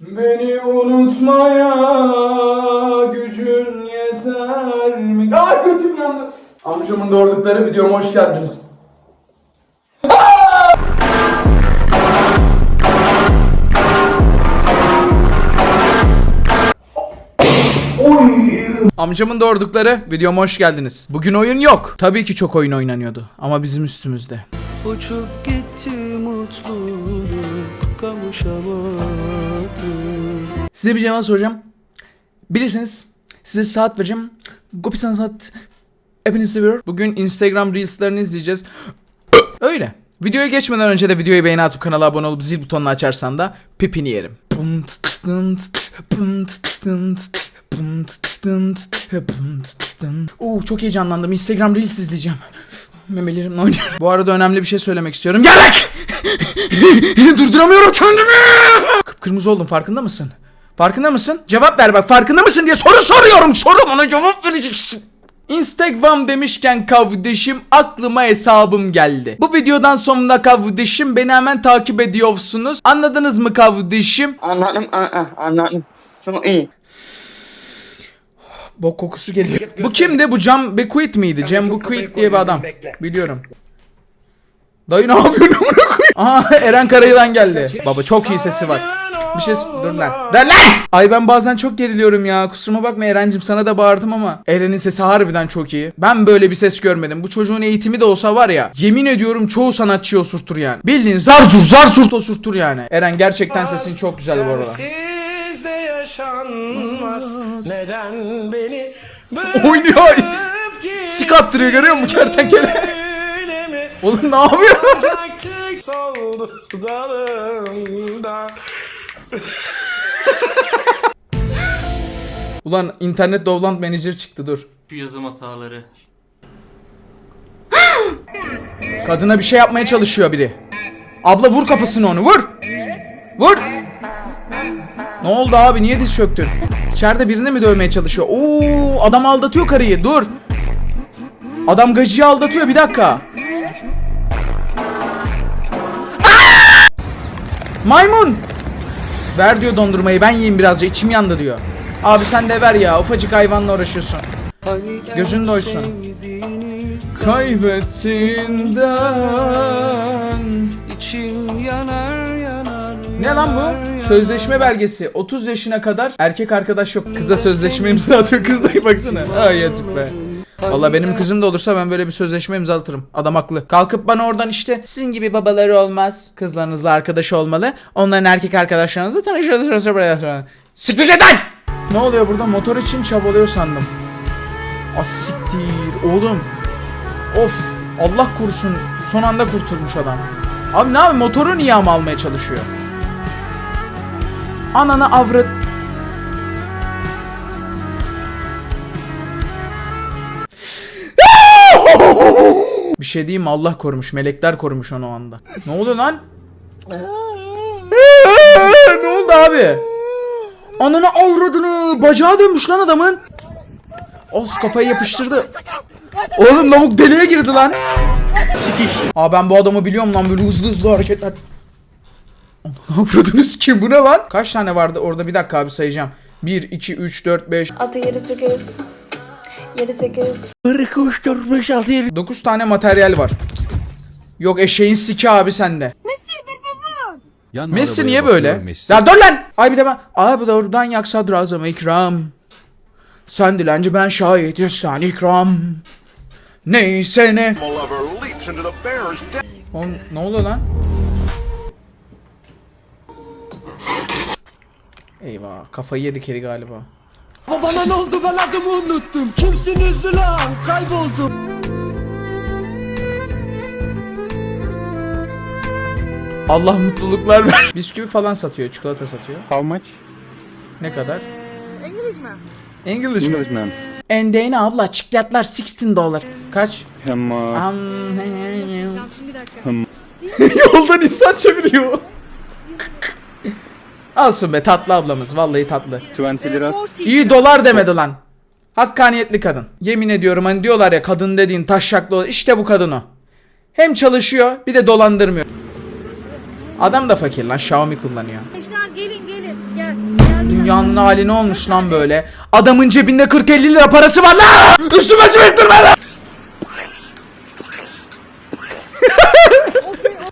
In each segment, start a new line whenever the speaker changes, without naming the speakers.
Beni unutmaya gücün yeter mi? Aa götüm yandı. Amcamın doğurdukları videoma hoş geldiniz. Amcamın doğurdukları videoma hoş geldiniz. Bugün oyun yok. Tabii ki çok oyun oynanıyordu ama bizim üstümüzde.
Uçup gitti mutluluk kavuşamadım
Size bir cevap soracağım. Bilirsiniz size saat vereceğim. Gopisan saat hepinizi seviyor. Bugün Instagram Reels'lerini izleyeceğiz. Öyle. Videoya geçmeden önce de videoyu beğeni atıp kanala abone olup zil butonunu açarsan da pipini yerim. Oo çok heyecanlandım. Instagram Reels izleyeceğim. Memelerimle oynuyorum. Bu arada önemli bir şey söylemek istiyorum. Geldik! Durduramıyorum kendimi! Kıpkırmızı oldum farkında mısın? Farkında mısın? Cevap ver bak farkında mısın diye soru soruyorum. Soru bana cevap vereceksin. Instagram demişken kardeşim aklıma hesabım geldi. Bu videodan sonra kardeşim beni hemen takip ediyorsunuz. Anladınız mı kardeşim?
Anladım, anladım. Çok iyi.
Bok kokusu geliyor. Bu kimdi? Bu Cem Bekuit miydi? Cem Bekuit diye bir adam. Biliyorum. Dayı ne yapıyorsun amına koyayım? Aha Eren Karayılan geldi. Baba çok iyi sesi var. Bir şey dur lan. Dur lan! Ay ben bazen çok geriliyorum ya. Kusuruma bakma Eren'cim sana da bağırdım ama. Eren'in sesi harbiden çok iyi. Ben böyle bir ses görmedim. Bu çocuğun eğitimi de olsa var ya. Yemin ediyorum çoğu sanatçıyı osurtur yani. Bildiğin zar zur zar zurt osurtur yani. Eren gerçekten sesin çok güzel bu arada.
Sensiz de yaşanmaz Neden beni
Oynuyor. Sik attırıyor görüyor musun kertenkele? Oğlum ne
soldu dalımda
Ulan internet Dovland Manager çıktı dur.
Şu yazım hataları.
Kadına bir şey yapmaya çalışıyor biri. Abla vur kafasını onu vur. Vur. Ne oldu abi niye diz çöktün? İçeride birini mi dövmeye çalışıyor? Oo adam aldatıyor karıyı dur. Adam gacıyı aldatıyor bir dakika. Maymun. Ver diyor dondurmayı ben yiyeyim birazcık içim yandı diyor. Abi sen de ver ya ufacık hayvanla uğraşıyorsun. Gözün doysun. Kaybettiğinden
yanar
Ne lan bu? Sözleşme belgesi. 30 yaşına kadar erkek arkadaş yok. Kıza sözleşme imza atıyor. Kız da baksana. Ay yazık be. Valla benim kızım da olursa ben böyle bir sözleşme imzalatırım. Adam haklı. Kalkıp bana oradan işte sizin gibi babaları olmaz. Kızlarınızla arkadaş olmalı. Onların erkek arkadaşlarınızla tanışırız. Siktir git lan! Ne oluyor burada? Motor için çabalıyor sandım. Az siktir. Oğlum. Of. Allah korusun. Son anda kurtulmuş adam. Abi ne abi motoru niye ama almaya çalışıyor? Ananı avrat. Bir şey diyeyim mi? Allah korumuş. Melekler korumuş onu o anda. Ne oluyor lan? ne oldu abi? Ananı avradını. Bacağı dönmüş lan adamın. Os kafayı yapıştırdı. Oğlum lavuk deliğe girdi lan. Aa ben bu adamı biliyorum lan böyle hızlı hızlı hareketler. Avradınız kim bu ne lan? Kaç tane vardı orada bir dakika abi sayacağım. 1, 2, 3, 4, 5,
6, 7, 8. 7, 8.
9 tane materyal var. Yok eşeğin siki abi sende.
Yan
Messi niye böyle?
Messi.
Ya dur lan! Ay bir de ben... Abi doğrudan yaksa durazım ikram. Sen dilenci ben şahit yüzden ikram. Neyse ne. Oğlum ne oluyor lan? Eyvah kafayı yedi kedi galiba.
Bana ne oldu ben adımı unuttum Kimsiniz ulan kayboldum
Allah mutluluklar versin. Bisküvi falan satıyor, çikolata satıyor.
How much?
Ne kadar?
Englishman.
English mi?
Englishman.
Endeyne abla çikolatlar 16 dolar. Kaç?
Hem
dakika.
Yoldan insan çeviriyor. Alsın be tatlı ablamız vallahi tatlı.
20 liras.
İyi dolar demedi lan. Hakkaniyetli kadın. Yemin ediyorum hani diyorlar ya kadın dediğin taşşaklı işte bu kadın o. Hem çalışıyor bir de dolandırmıyor. Adam da fakir lan Xiaomi kullanıyor.
Gençler gelin gelin. Gel.
Dünyanın hali ne olmuş lan böyle? Adamın cebinde 40-50 lira parası var lan! Üstüme çöktürme lan!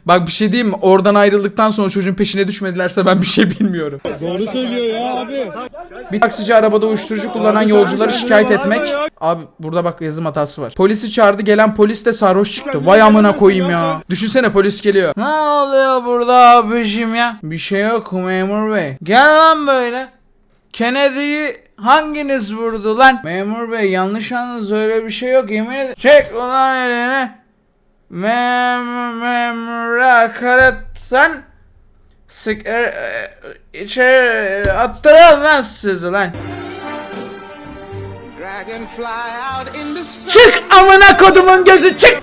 Bak bir şey diyeyim mi? Oradan ayrıldıktan sonra çocuğun peşine düşmedilerse ben bir şey bilmiyorum.
Doğru söylüyor ya abi
Bir taksici arabada uyuşturucu kullanan yolcuları şikayet etmek. Abi burada bak yazım hatası var. Polisi çağırdı gelen polis de sarhoş çıktı. Vay amına koyayım ya. Düşünsene polis geliyor. Ne oluyor burada abicim ya? Bir şey yok memur bey. Gel lan böyle. Kennedy'yi hanginiz vurdu lan? Memur bey yanlış anladınız öyle bir şey yok yemin ederim. Çek ulan elini. Mem memura hakaretten Sık er, e, içeri attırın lan sizi lan. Çık amına kodumun gözü çık.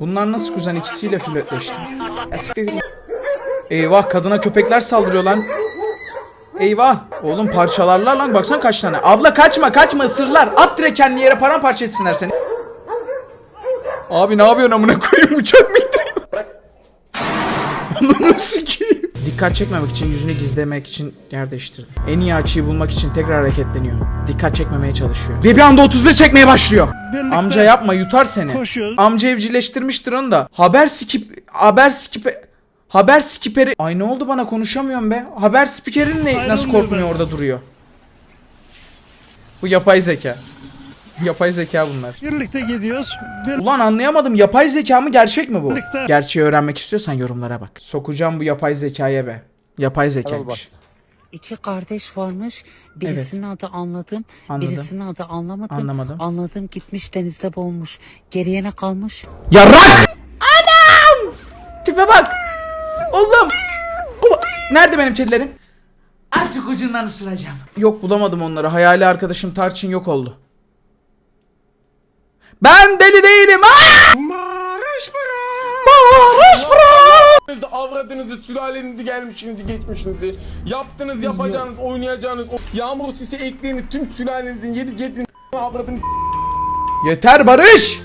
Bunlar nasıl kuzen ikisiyle flörtleşti? Eyvah kadına köpekler saldırıyor lan. Eyvah. Oğlum parçalarlar lan baksana kaç tane. Abla kaçma kaçma ısırlar. At direkt kendi yere paramparça etsinler seni. Abi ne yapıyorsun amına koyayım uçak mı indiriyor? Ananı sikeyim. Dikkat çekmemek için yüzünü gizlemek için yer değiştirdi. En iyi açıyı bulmak için tekrar hareketleniyor. Dikkat çekmemeye çalışıyor. Ve bir anda 31 çekmeye başlıyor. Amca yapma yutar seni. Amca evcilleştirmiştir onu da. Haber skip haber skip haber skiperi Ay ne oldu bana konuşamıyorum be. Haber spikerin ne nasıl korkmuyor orada duruyor. Bu yapay zeka. Yapay zeka bunlar.
Birlikte gidiyoruz.
Ulan anlayamadım. Yapay zeka mı gerçek mi bu?
Birlikte.
Gerçeği öğrenmek istiyorsan yorumlara bak. Sokacağım bu yapay zekaya be. Yapay zekaymış.
İki kardeş varmış. Birisinin adı anladım.
Anladım.
Birisinin adı anlamadım.
Anlamadım.
Anladım gitmiş denizde boğulmuş. Geriye ne kalmış?
Yarrak! Anam! Tipe bak! Oğlum! Ula- Nerede benim kedilerim? Artık ucundan ısıracağım. Yok bulamadım onları. Hayali arkadaşım Tarçın yok oldu. Ben deli değilim. Aa! Barış bırak!
avradınızı, sülalenizi gelmişinizi, geçmişinizi, yaptınız, yapacağınız, oynayacağınız, yağmur sisi ekleğiniz, tüm sülalenizin, yedi cedin, avradını
Yeter Barış!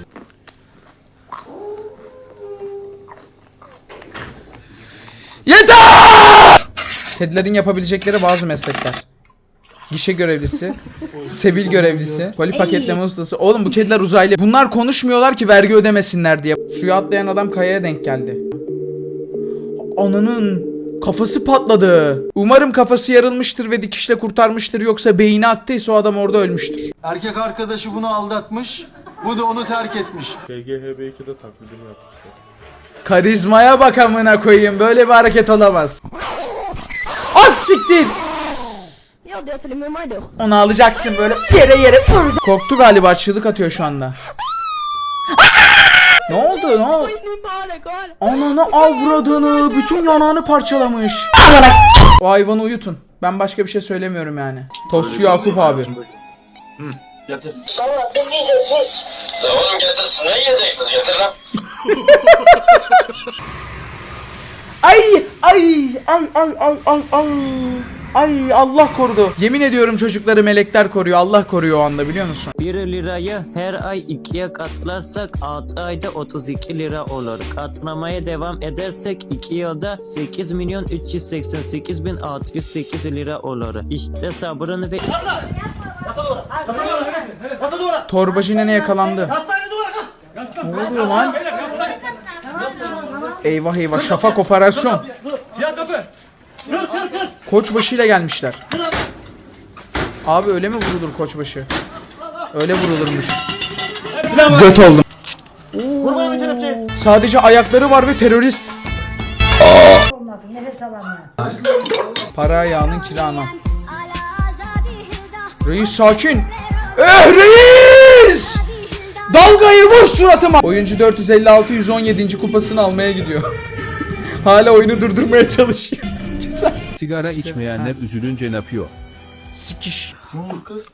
Yeter! Kedilerin yapabilecekleri bazı meslekler. Gişe görevlisi, sevil görevlisi, koli paketleme ustası. Oğlum bu kediler uzaylı. Bunlar konuşmuyorlar ki vergi ödemesinler diye. Suya atlayan adam kayaya denk geldi. Ananın kafası patladı. Umarım kafası yarılmıştır ve dikişle kurtarmıştır yoksa beyni attıysa o adam orada ölmüştür.
Erkek arkadaşı bunu aldatmış. Bu da onu terk etmiş.
Karizmaya bak amına koyayım. Böyle bir hareket olamaz. Az siktir. Onu alacaksın böyle yere yere vuracaksın. Korktu galiba çığlık atıyor şu anda. ne oldu ne oldu? Ananı avradını bütün yanağını parçalamış. o hayvanı uyutun. Ben başka bir şey söylemiyorum yani. Tostçu Yakup abi.
Biz yiyeceğiz biz. Oğlum getirsin ne yiyeceksiniz getir lan.
Ay ay ay ay ay ay ay. Ay Allah korudu. Yemin ediyorum çocukları melekler koruyor. Allah koruyor o anda biliyor musun?
1 lirayı her ay ikiye katlarsak 6 ayda 32 lira olur. Katlamaya devam edersek 2 yılda 8 milyon 388 bin 608 lira olur. İşte sabrını ve...
Torbacı nene yakalandı. Ne oluyor lan? Eyvah eyvah şafak operasyon. Koçbaşı ile gelmişler. Abi öyle mi vurulur koçbaşı? Öyle vurulurmuş. Göt oldum. Sadece ayakları var ve terörist. Para ayağının kira anam. Reis sakin. Eh reis! Dalgayı vur suratıma. Oyuncu 456 117. kupasını almaya gidiyor. Hala oyunu durdurmaya çalışıyor. Güzel.
Sigara içmeyenler üzülünce ne yapıyor?
Sikiş.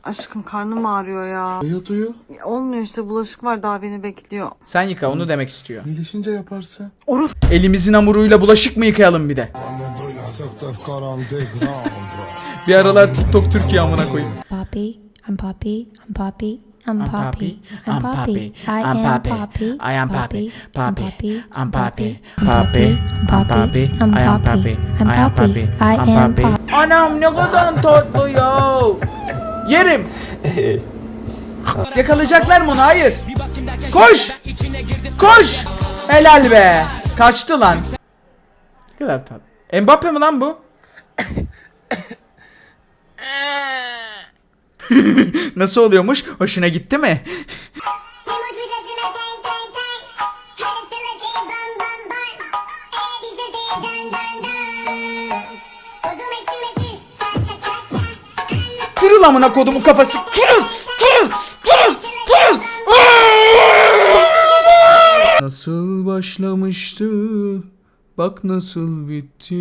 Aşkım karnım ağrıyor ya.
Yat uyu.
Olmuyor işte bulaşık var daha beni bekliyor.
Sen yıka onu demek istiyor.
İyileşince yaparsın.
Elimizin hamuruyla bulaşık mı yıkayalım bir de? Bir aralar TikTok Türkiye amına koyayım.
Poppy, I'm Poppy, I'm Poppy,
I'm
I'm
Poppy.
I'm Poppy.
I
I'm
am
Poppy. I am Poppy. Poppy.
Poppy.
I'm Poppy.
I'm
Poppy. I'm Poppy.
I'm
I am
Poppy.
I am Poppy.
I
I'm
am
Poppy.
Poppy.
Anam ne kadar tatlı ya. Yerim. Yakalayacaklar mı onu? Hayır. Koş. Koş. Helal be. Kaçtı lan. Ne kadar tatlı. Mbappe mi lan bu? Nasıl oluyormuş? Hoşuna gitti mi? Kırıl amına kodumun kafası. Kırıl. Kırıl. Kırıl. Kırıl. Nasıl başlamıştı? Bak nasıl bitti.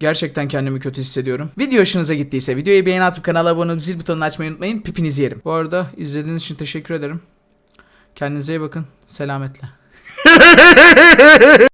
Gerçekten kendimi kötü hissediyorum. Video hoşunuza gittiyse videoyu beğeni atıp kanala abone olup zil butonunu açmayı unutmayın. Pipinizi yerim. Bu arada izlediğiniz için teşekkür ederim. Kendinize iyi bakın. Selametle.